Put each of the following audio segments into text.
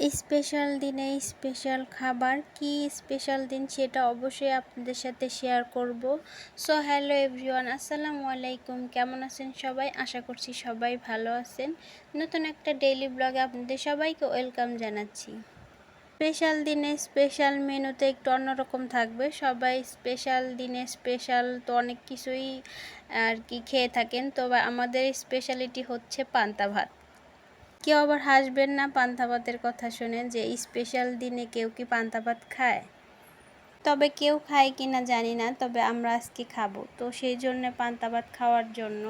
Special দিনে special খাবার, কি স্পেশাল দিন সেটা অবশ্যই আপনাদের সাথে শেয়ার করব। সো হ্যালো এভরিওয়ান আসসালামু আলাইকুম, কেমন আছেন সবাই? আশা করছি সবাই ভালো আছেন। নতুন একটা ডেইলি ব্লগে আপনাদের সবাইকে ওয়েলকাম জানাচ্ছি। স্পেশাল দিনে স্পেশাল মেনুতে একটু অন্যরকম থাকবে। সবাই স্পেশাল দিনে স্পেশাল তো অনেক কিছুই আর কি খেয়ে থাকেন। তবে আমাদের স্পেশালিটি হচ্ছে পান্তা ভাত। কেউ আবার হাসবেন না পান্তা ভাতের কথা শুনে যে স্পেশাল দিনে কেউ কি পান্তা ভাত খায়? তবে কেউ খায় কি না জানি না, তবে আমরা আজকে খাব। তো সেই জন্য পান্তা ভাত খাওয়ার জন্য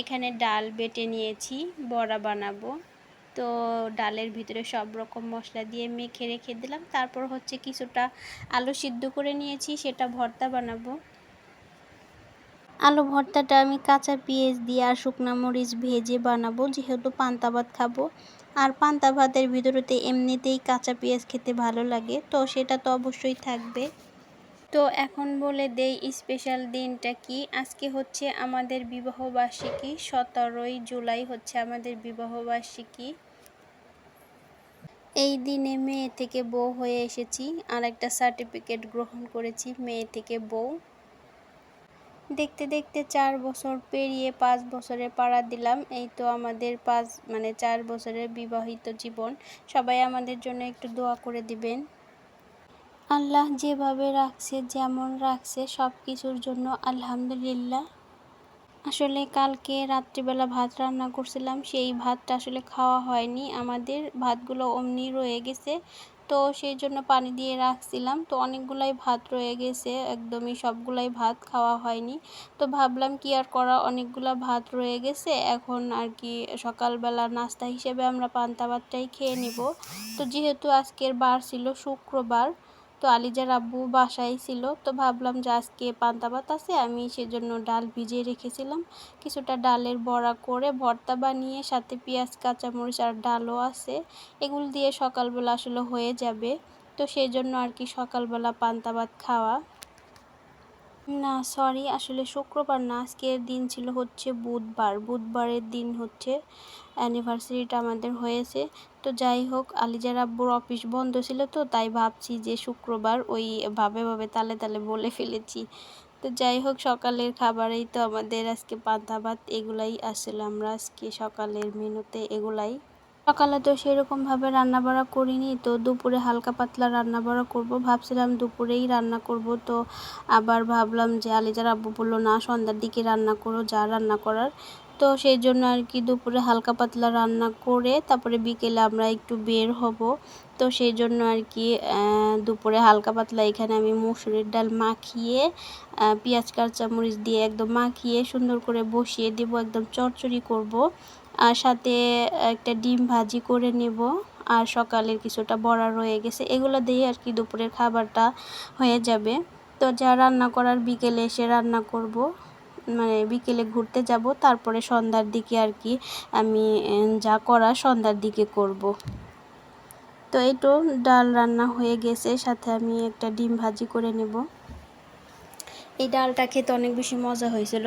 এখানে ডাল বেটে নিয়েছি, বড়া বানাবো। তো ডালের ভিতরে সব রকম মশলা দিয়ে মেখে রেখে দিলাম। তারপর হচ্ছে কিছুটা আলু সিদ্ধ করে নিয়েছি, সেটা ভর্তা বানাবো। আলু ভর্তাটা আমি কাঁচা পেঁয়াজ দিয়ে আর শুকনো মরিচ ভেজে বানাবো। যেহেতু পান্তা ভাত খাব, আর পান্তা ভাতের ভিতরেতে এমনিতেই কাঁচা পেঁয়াজ খেতে ভালো লাগে, তো সেটা তো অবশ্যই থাকবে। তো এখন বলে দেই স্পেশাল দিনটা কি? আজকে হচ্ছে আমাদের বিবাহবার্ষিকী সতেরোই জুলাই হচ্ছে আমাদের বিবাহবার্ষিকী এই দিনে মেয়ে থেকে বউ হয়ে এসেছি আর একটা সার্টিফিকেট গ্রহণ করেছি, মেয়ে থেকে বউ। দেখতে দেখতে চার বছর পেরিয়ে পাঁচ বছরে পাড়া দিলাম। এই তো আমাদের পাঁচ মানে চার বছরের বিবাহিত জীবন। সবাই আমাদের জন্য একটু দোয়া করে দিবেন। আল্লাহ যেভাবে রাখছে, যেমন রাখছে সব কিছুর জন্য আলহামদুলিল্লাহ। আসলে কালকে রাত্রিবেলা ভাত রান্না করছিলাম, সেই ভাতটা আসলে খাওয়া হয়নি। আমাদের ভাতগুলো অমনি রয়ে গেছে। তো সেই জন্য পানি দিয়ে রাখছিলাম। তো অনেকগুলাই ভাত রয়ে গেছে, একদমই সবগুলাই ভাত খাওয়া হয়নি। তো ভাবলাম কি আর করা, অনেকগুলো ভাত রয়ে গেছে। এখন আর কি সকালবেলা নাস্তা হিসেবে আমরা পান্তা ভাতটাই খেয়ে নিব। তো যেহেতু আজকের বার ছিল শুক্রবার তো আলিজার আব্বু বাসায় ছিল, তো ভাবলাম যে আজকে পান্তা ভাত আছে, আমি সেজন্য ডাল ভিজিয়ে রেখেছিলাম। কিছুটা ডালের বড়া করে ভর্তা বানিয়ে, সাথে পেঁয়াজ, কাঁচামরিচ আর ডালও আছে। এগুলো দিয়ে সকালবেলা আসলে হয়ে যাবে। তো সেই জন্য আর কি সকালবেলা পান্তা ভাত খাওয়া। না সরি আসলে শুক্রবার না, আজকের দিন ছিল হচ্ছে বুধবার। বুধবারের দিন হচ্ছে অ্যানিভার্সারিটা আমাদের হয়েছে। তো যাই হোক, আলিজার আব্বুর অফিস বন্ধ ছিল তো, তাই ভাবছি যে শুক্রবার ওই ভাবে ভাবে তালে তালে বলে ফেলেছি। তো যাই হোক, সকালের খাবারেই তো আমাদের আজকে পান্তা ভাত, এগুলাই আসলে আমরা আজকে সকালের মেনুতে এগুলাই সকালে তো সেরকমভাবে রান্নাবাড়া করিনি, তো দুপুরে হালকা পাতলা রান্না রান্নাবাড়া করব। ভাবছিলাম দুপুরেই রান্না করব, তো আবার ভাবলাম যে আলিজার আব্বু বলল, না, সন্ধ্যার দিকে রান্না করো, যা রান্না করার। তো সেই জন্য আর কি দুপুরে হালকা পাতলা রান্না করে, তারপরে বিকেলে আমরা একটু বের হব। তো সেই জন্য আর কি দুপুরে হালকা পাতলা এখানে আমি মুসুরির ডাল মাখিয়ে পেঁয়াজ, কাঁচামরিচ দিয়ে একদম মাখিয়ে সুন্দর করে বসিয়ে দেবো, একদম চরচড়ি করব। আর সাথে একটা ডিম ভাজি করে নেব। আর সকালের কিছুটা বড়া রয়ে গেছে, এগুলো দিয়ে আর কি দুপুরের খাবারটা হয়ে যাবে। তো যা রান্না করার বিকেলে এসে রান্না করব। মানে বিকেলে ঘুরতে যাব, তারপরে সন্ধ্যার দিকে আর কি আমি যা করা সন্ধ্যার দিকে করব। তো এই তো ডাল রান্না হয়ে গেছে, সাথে আমি একটা ডিম ভাজি করে নেব। এই ডালটা খেতে অনেক বেশি মজা হয়েছিল।